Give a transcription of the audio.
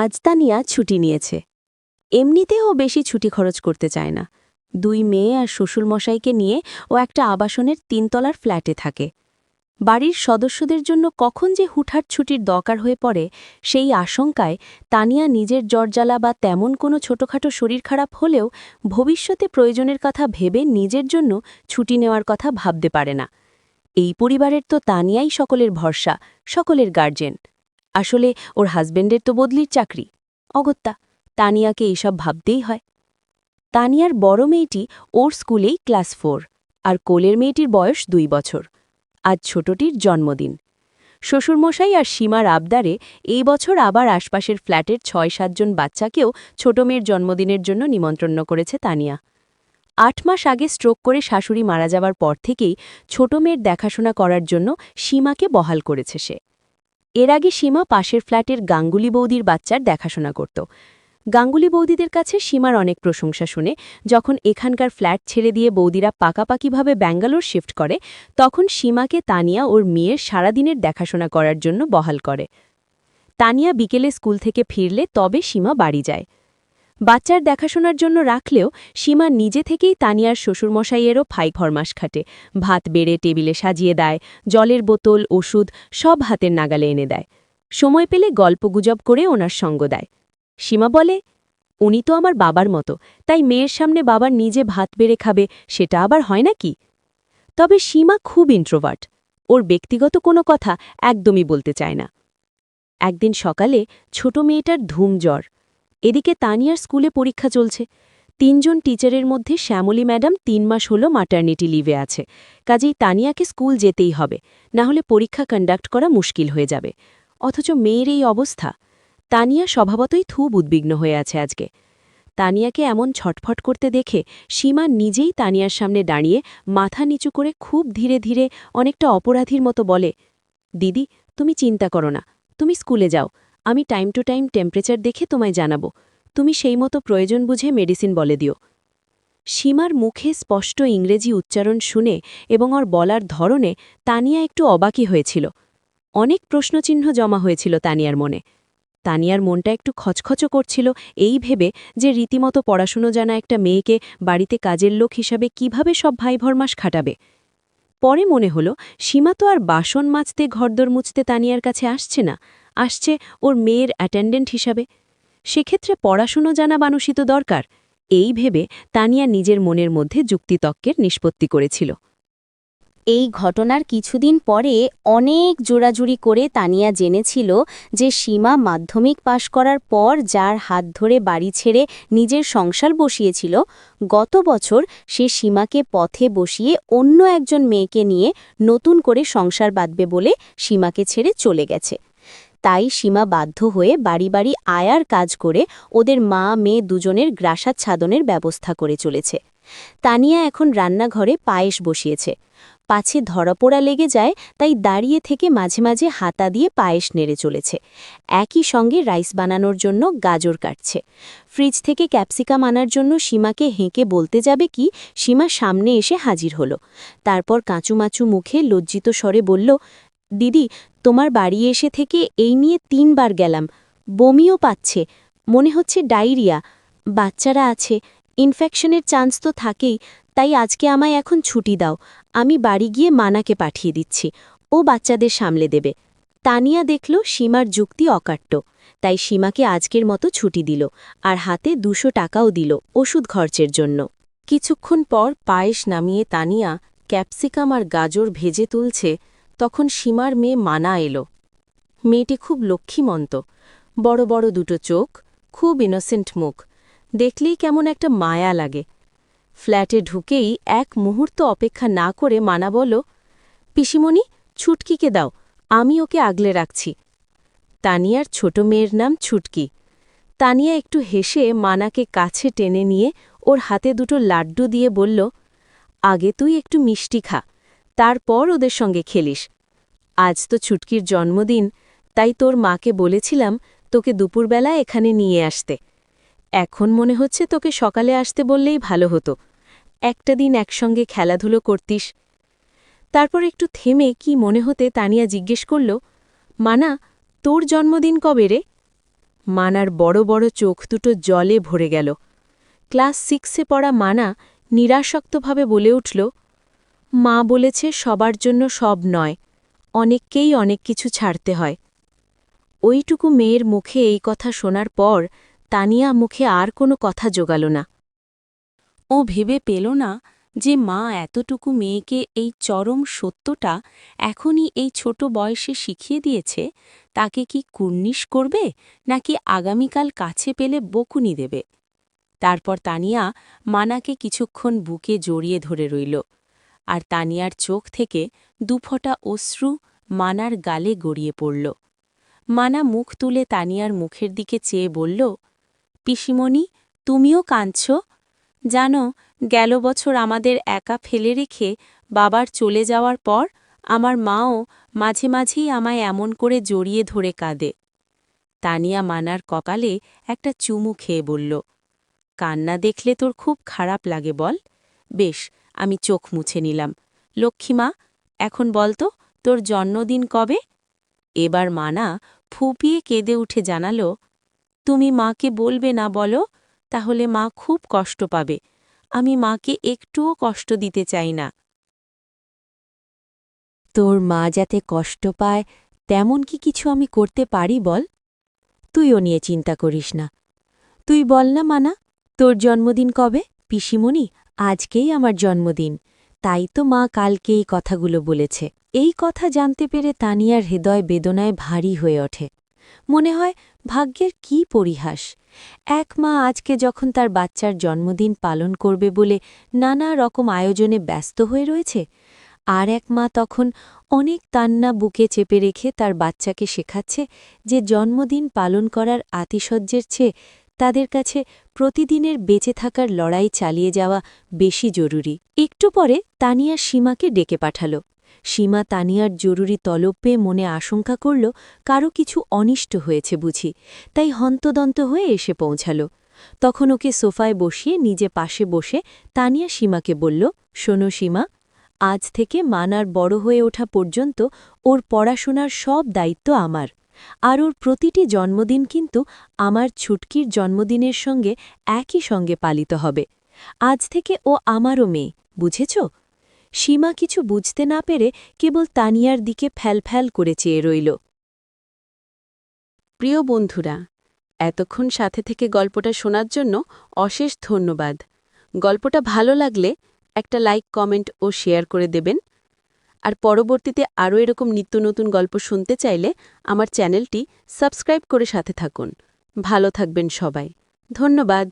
আজ তানিয়া ছুটি নিয়েছে। এমনিতেও বেশি ছুটি খরচ করতে চায় না। দুই মেয়ে আর শ্বশুরমশাইকে নিয়ে ও একটা আবাসনের তিনতলার ফ্ল্যাটে থাকে। বাড়ির সদস্যদের জন্য কখন যে হুঠাট ছুটির দরকার হয়ে পড়ে, সেই আশঙ্কায় তানিয়া নিজের জ্বরজ্বালা বা তেমন কোনো ছোটখাটো শরীর খারাপ হলেও ভবিষ্যতে প্রয়োজনের কথা ভেবে নিজের জন্য ছুটি নেওয়ার কথা ভাবতে পারে না। এই পরিবারের তো তানিয়াই সকলের ভরসা, সকলের গার্জেন আসলে ওর হাজবেন্ডের তো বদলির চাকরি। অগত্যা, তানিয়াকে এইসব ভাবতেই হয়। তানিয়ার বড় মেয়েটি ওর স্কুলেই ক্লাস ফোর, আর কোলের মেয়েটির বয়স দুই বছর। আজ ছোটটির জন্মদিন। শ্বশুরমশাই আর সীমার আবদারে এই বছর আবার আশপাশের ফ্ল্যাটের ছয় সাতজন বাচ্চাকেও ছোট মেয়ের জন্মদিনের জন্য নিমন্ত্রণ করেছে তানিয়া। আট মাস আগে স্ট্রোক করে শাশুড়ি মারা যাওয়ার পর থেকেই ছোট মেয়ের দেখাশোনা করার জন্য সীমাকে বহাল করেছে সে। এর আগে সীমা পাশের ফ্ল্যাটের গাঙ্গুলি বৌদির বাচ্চার দেখাশোনা করত। গাঙ্গুলি বৌদিদের কাছে সীমার অনেক প্রশংসা শুনে যখন এখানকার ফ্ল্যাট ছেড়ে দিয়ে বৌদিরা পাকাপাকিভাবে ব্যাঙ্গালোর শিফট করে, তখন সীমাকে তানিয়া ওর মেয়ের সারাদিনের দেখাশোনা করার জন্য বহাল করে। তানিয়া বিকেলে স্কুল থেকে ফিরলে তবে সীমা বাড়ি যায়। বাচ্চার দেখাশোনার জন্য রাখলেও সীমা নিজে থেকেই তানিয়ার শ্বশুরমশাইয়েরও ফাই ফরমাস খাটে। ভাত বেড়ে টেবিলে সাজিয়ে দেয়, জলের বোতল, ওষুধ সব হাতের নাগালে এনে দেয়। সময় পেলে গল্পগুজব করে ওনার সঙ্গ দেয়। সীমা বলে, উনি তো আমার বাবার মতো, তাই মেয়ের সামনে বাবার নিজে ভাত বেড়ে খাবে, সেটা আবার হয় নাকি তবে সীমা খুব ইন্ট্রোভার্ট ওর ব্যক্তিগত কোনো কথা একদমই বলতে চায় না। একদিন সকালে ছোট মেয়েটার ধুম জ্বর। এদিকে তানিয়ার স্কুলে পরীক্ষা চলছে। তিনজন টিচারের মধ্যে শ্যামলী ম্যাডাম তিন মাস হলো মাটার্নিটি লিভে আছে। কাজেই তানিয়াকে স্কুল যেতেই হবে। না হলে পরীক্ষা কন্ডাক্ট করা মুশকিল হয়ে যাবে। অথচ মেয়ের এই অবস্থা। তানিয়া স্বভাবতই থুব উদ্বিগ্ন হয়ে আছে আজকে। তানিয়াকে এমন ছটফট করতে দেখে সীমা নিজেই তানিয়ার সামনে দাঁড়িয়ে মাথা নিচু করে খুব ধীরে ধীরে অনেকটা অপরাধীর মতো বলে, দিদি, তুমি চিন্তা করো না। তুমি স্কুলে যাও। আমি টাইম টু টাইম টেম্পারেচার দেখে তোমায় জানাব। তুমি সেই মতো প্রয়োজন বুঝে মেডিসিন বলে দিও। সীমার মুখে স্পষ্ট ইংরেজি উচ্চারণ শুনে এবং ওর বলার ধরনে তানিয়া একটু অবাকি হয়েছিল। অনেক প্রশ্নচিহ্ন জমা হয়েছিল তানিয়ার মনে। তানিয়ার মনটা একটু খচখচ করছিল এই ভেবে যে রীতিমতো পড়াশুনো জানা একটা মেয়েকে বাড়িতে কাজের লোক হিসাবে কীভাবে সব ভাই ভরমাস খাটাবে। পরে মনে হলো, সীমা তো আর বাসন মাজতে ঘরদর মুছতে তানিয়ার কাছে আসছে না। আসছে ওর মেয়ের অ্যাটেন্ডেন্ট হিসাবে। সেক্ষেত্রে পড়াশুনো জানা মানুষই তো দরকার। এই ভেবে তানিয়া নিজের মনের মধ্যে যুক্তিতক্কের নিষ্পত্তি করেছিল। এই ঘটনার কিছুদিন পরে অনেক জোড়াজুড়ি করে তানিয়া জেনেছিল যে সীমা মাধ্যমিক পাশ করার পর যার হাত ধরে বাড়ি ছেড়ে নিজের সংসার বসিয়েছিল, গত বছর সে সীমাকে পথে বসিয়ে অন্য একজন মেয়েকে নিয়ে নতুন করে সংসার বাঁধবে বলে সীমাকে ছেড়ে চলে গেছে। তাই সীমা বাধ্য হয়ে বাড়ি বাড়ি আয়ার কাজ করে ওদের মা, মেয়ে দুজনের গ্রাসাচ্ছাদনের ব্যবস্থা করে চলেছে। তানিয়া এখন রান্নাঘরে পায়েস বসিয়েছে। পাছে ধরাপোড়া লেগে যায়, তাই দাঁড়িয়ে থেকে মাঝে মাঝে হাতা দিয়ে পায়েস নেড়ে চলেছে। একই সঙ্গে রাইস বানানোর জন্য গাজর কাটছে। ফ্রিজ থেকে ক্যাপসিকাম আনার জন্য সীমাকে হেঁকে বলতে যাবে কি, সীমা সামনে এসে হাজির হলো। তারপর কাঁচুমাচু মুখে লজ্জিত স্বরে বলল দিদি, তোমার বাড়ি এসে থেকে এই নিয়ে তিনবার গেলাম। বমিও পাচ্ছে, মনে হচ্ছে ডায়রিয়া। বাচ্চারা আছে ইনফেকশনের চান্স তো থাকেই, তাই আজকে আমায় এখন ছুটি দাও। আমি বাড়ি গিয়ে মানাকে পাঠিয়ে দিচ্ছি, ও বাচ্চাদের সামলে দেবে। তানিয়া দেখল সীমার যুক্তি অকাট্য, তাই সীমাকে আজকের মতো ছুটি দিল আর হাতে দুশো টাকাও দিল ওষুধ খরচের জন্য। কিছুক্ষণ পর পায়েস নামিয়ে তানিয়া ক্যাপসিকাম আর গাজর ভেজে তুলছে তখন সীমার মেয়ে মানা এলো। মেয়েটি খুব লক্ষ্মীমন্ত, বড় বড় দুটো চোখ, খুব ইনোসেন্ট মুখ, দেখলেই কেমন একটা মায়া লাগে। ফ্ল্যাটে ঢুকেই এক মুহূর্ত অপেক্ষা না করে মানা বল পিসিমণি, ছুটকিকে দাও, আমি ওকে আগলে রাখছি। তানিয়ার ছোট মেয়ের নাম ছুটকি। তানিয়া একটু হেসে মানাকে কাছে টেনে নিয়ে ওর হাতে দুটো লাড্ডু দিয়ে বলল, আগে তুই একটু মিষ্টি খা, তারপর ওদের সঙ্গে খেলিস। আজ তো ছুটকির জন্মদিন, তাই তোর মাকে বলেছিলাম তোকে দুপুরবেলা এখানে নিয়ে আসতে। এখন মনে হচ্ছে তোকে সকালে আসতে বললেই ভালো হতো। একটা দিন একসঙ্গে খেলাধুলো করতিস। তারপর একটু থেমে কি মনে হতে তানিয়া জিজ্ঞেস করল, মানা, তোর জন্মদিন কবে রে? মানার বড় বড় চোখ দুটো জলে ভরে গেল। ক্লাস সিক্সে পড়া মানা নিরাসক্তভাবে বলে উঠল, মা বলেছে সবার জন্য সব নয়। অনেককেই অনেক কিছু ছাড়তে হয়। ওইটুকু মেয়ের মুখে এই কথা শোনার পর তানিয়া মুখে আর কোনো কথা জোগাল না। ও ভেবে পেল না যে মা এতটুকু মেয়েকে এই চরম সত্যটা এখনই এই ছোট বয়সে শিখিয়ে দিয়েছে, তাকে কি কুর্নিশ করবে নাকি আগামীকাল কাছে পেলে বকুনি দেবে? তারপর তানিয়া মানাকে কিছুক্ষণ বুকে জড়িয়ে ধরে রইল। আর তানিয়ার চোখ থেকে দুফোঁটা অশ্রু মানার গালে গড়িয়ে পড়ল। মানা মুখ তুলে তানিয়ার মুখের দিকে চেয়ে বলল, পিসিমণি, তুমিও কাঁদছ? জানো, গেল বছর আমাদের একা ফেলে রেখে বাবার চলে যাওয়ার পর আমার মাও মাঝে মাঝেই আমায় এমন করে জড়িয়ে ধরে কাঁদে। তানিয়া মানার ককালে একটা চুমু খেয়ে বলল, কান্না দেখলে তোর খুব খারাপ লাগে বল। বেশ আমি চোখ মুছে নিলাম। লক্ষ্মীমা এখন বলতো তোর জন্মদিন কবে? এবার মানা ফুপিয়ে কেঁদে উঠে জানালো, তুমি মাকে বলবে না বলো, তাহলে মা খুব কষ্ট পাবে। আমি মাকে একটুও কষ্ট দিতে চাই না। তোর মা যাতে কষ্ট পায়, তেমন কি কিছু আমি করতে পারি বল? তুইও নিয়ে চিন্তা করিস না। তুই বল না মানা, তোর জন্মদিন কবে, পিসিমণি? আজকেই আমার জন্মদিন। তাই তো মা কালকে এই কথাগুলো বলেছে। এই কথা জানতে পেরে তানিয়ার হৃদয় বেদনায় ভারী হয়ে ওঠে। মনে হয়, ভাগ্যের কি পরিহাস। এক মা আজকে যখন তার বাচ্চার জন্মদিন পালন করবে বলে নানা রকম আয়োজনে ব্যস্ত হয়ে রয়েছে, আর এক মা তখন অনেক তান্না বুকে চেপে রেখে তার বাচ্চাকে শেখাচ্ছে যে জন্মদিন পালন করার আতিশয্যের চেয়ে তাদের কাছে প্রতিদিনের বেঁচে থাকার লড়াই চালিয়ে যাওয়া বেশি জরুরি। একটু পরে তানিয়া সীমাকে ডেকে পাঠাল। সীমা তানিয়ার জরুরি তলব পেয়ে মনে আশঙ্কা করল, কারও কিছু অনিষ্ট হয়েছে বুঝি, তাই হন্তদন্ত হয়ে এসে পৌঁছাল। তখন ওকে সোফায় বসিয়ে নিজে পাশে বসে তানিয়া সীমাকে বলল, শোনো সীমা, আজ থেকে মানার বড় হয়ে ওঠা পর্যন্ত ওর পড়াশোনার সব দায়িত্ব আমার। আর ওর প্রতিটি জন্মদিন কিন্তু আমার ছুটকির জন্মদিনের সঙ্গে একই সঙ্গে পালিত হবে। আজ থেকে ও আমারও মেয়ে, বুঝেছ? সীমা কিছু বুঝতে না পেরে কেবল তানিয়ার দিকে ফ্যালফ্যাল করে চেয়ে রইল। প্রিয় বন্ধুরা, এতক্ষণ সাথে থেকে গল্পটা শোনার জন্য অশেষ ধন্যবাদ। গল্পটা ভালো লাগলে একটা লাইক, কমেন্ট ও শেয়ার করে দেবেন। আর পরবর্তীতে আরও এরকম নিত্য নতুন গল্প শুনতে চাইলে আমার চ্যানেলটি সাবস্ক্রাইব করে সাথে থাকুন। ভালো থাকবেন সবাই। ধন্যবাদ।